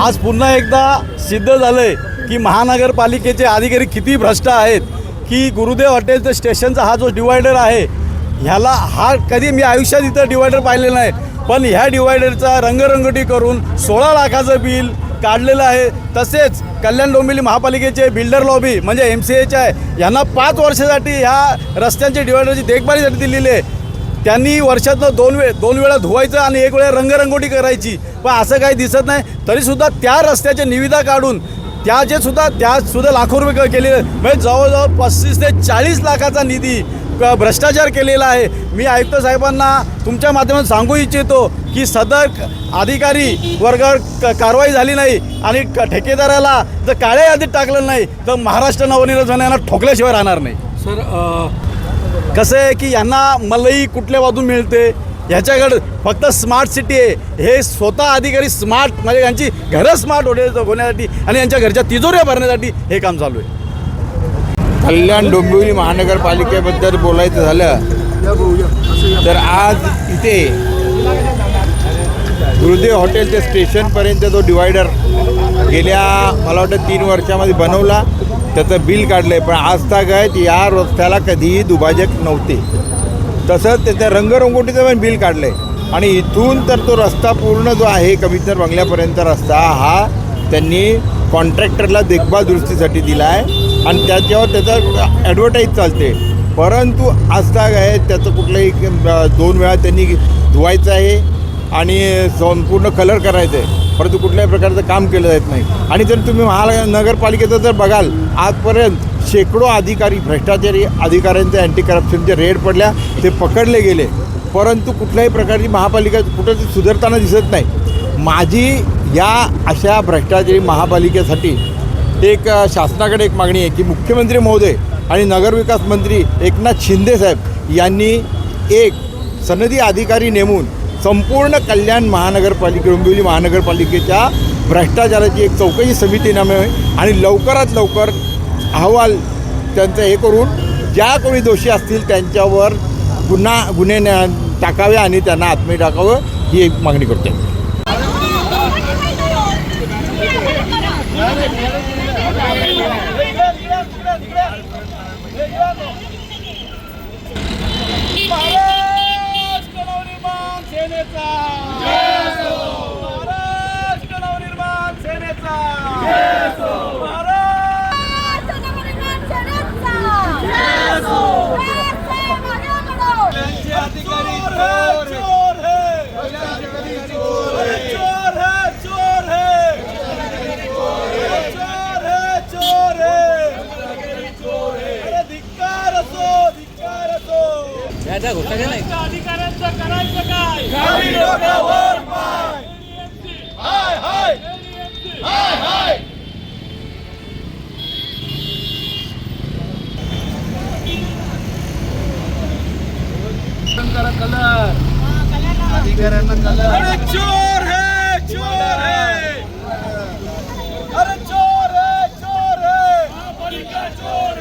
आज पुन्हा एकदा सिद्ध झालंय की महानगरपालिकेचे अधिकारी किती भ्रष्ट आहेत की गुरुदेव हॉटेलचं स्टेशनचा हा जो डिवायडर आहे ह्याला हा कधी मी आयुष्यात इथं डिवायडर पाहिलेलं नाही पण ह्या डिवायडरचा रंगरंगटी करून सोळा लाखाचं बिल काढलेलं आहे. तसेच कल्याण डोंबिवली महापालिकेचे बिल्डर लॉबी म्हणजे एम सी एच आहे यांना पाच वर्षासाठी ह्या रस्त्यांच्या डिवायडरची देखभालीसाठी दिलेली आहे. त्यांनी वर्षातनं दोन वेळ दोन वेळा धुवायचं आणि एक वेळा रंगरंगोटी करायची. पण असं काही दिसत नाही. तरीसुद्धा त्या रस्त्याच्या निविदा काढून त्या जे सुद्धा त्या सुद्धा लाखो रुपये केलेले म्हणजे जवळजवळ पस्तीस ते चाळीस लाखाचा निधी क- भ्रष्टाचार केलेला आहे. मी आयुक्त साहेबांना तुमच्या माध्यमातून सांगू इच्छितो की सदर अधिकारी वर्गावर क- कारवाई झाली नाही आणि ठेकेदाराला जर काळ्या यादीत टाकलं नाही तर महाराष्ट्र नवनिर्माण यांना ठोकल्याशिवाय राहणार नाही. सर कसं आहे की यांना मलई कुठल्या बाजून मिळते? ह्याच्याकडे फक्त स्मार्ट सिटी आहे. हे स्वतः अधिकारी स्मार्ट म्हणजे यांची घरं स्मार्ट होणे होण्यासाठी आणि यांच्या घरच्या तिजोऱ्या भरण्यासाठी हे काम चालू आहे. कल्याण डोंबिवली महानगरपालिकेबद्दल बोलायचं झालं तर आज इथे गुरुदेव हॉटेल ते स्टेशनपर्यंत जो डिवायडर गेल्या मला वाटतं तीन वर्षामध्ये बनवला त्याचं बिल काढलं आहे पण आज तागत या रस्त्याला कधीही दुभाजक नव्हते. तसंच त्याच्या रंगरंगोटीचं पण बिल काढलं आहे आणि इथून तर तो रस्ता पूर्ण जो आहे कमिशनर बंगल्यापर्यंत रस्ता हा त्यांनी कॉन्ट्रॅक्टरला देखभाल दुरुस्तीसाठी दिला आहे आणि त्याच्यावर त्याचं ॲडव्हर्टाईज चालते परंतु आजताग आहे त्याचं कुठलंही दोन वेळा त्यांनी धुवायचं आहे. आणि संपूर्ण कलर करायचं आहे. परंतु कुठल्याही प्रकारचं काम केलं जात नाही. आणि जर तुम्ही महानगरपालिकेचं जर बघाल आजपर्यंत शेकडो अधिकारी भ्रष्टाचारी अधिकाऱ्यांचे अँटी करप्शनचे रेड पडल्या ते पकडले गेले. परंतु कुठल्याही प्रकारची महापालिका कुठं ती सुधारताना दिसत नाही. माझी या अशा भ्रष्टाचारी महापालिकेसाठी एक शासनाकडे एक मागणी आहे की मुख्यमंत्री महोदय आणि नगरविकास मंत्री एकनाथ शिंदे साहेब यांनी एक सनदी अधिकारी नेमून संपूर्ण कल्याण महानगरपालिके डोंबिवली महानगरपालिकेच्या भ्रष्टाचाराची एक चौकशी समिती नेमावी आणि लवकरात लवकर अहवाल त्यांचं हे करून ज्या कोणी दोषी असतील त्यांच्यावर गुन्हा गुन्हे टाकावे आणि त्यांना आत्महत्या टाकावं ही एक मागणी करतो महाराष्ट्र नवनिर्माण सेनेचा महाराष्ट्र नवनिर्माण सेनेचा त्यांचे अधिकारी चोर है चोर है चोर है चोर है चोर है चोर है अरे धिक्कार असो धिक्कार असो अधिकाऱ्यांचं करायचं काय? खाली डोक्यावर पाय. हाय हाय. हाय हाय. अरे चोर है चोर है अरे चोर है चोर है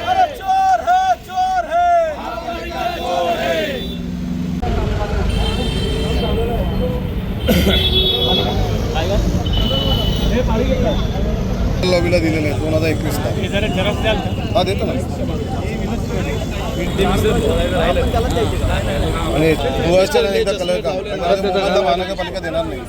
अरे चोर है चोर है लॉबीला दिलेलं आहे दोन हजार एकवीसला हा देतो ना. आणि एकदा कलर का. महानगरपालिका देणार नाही.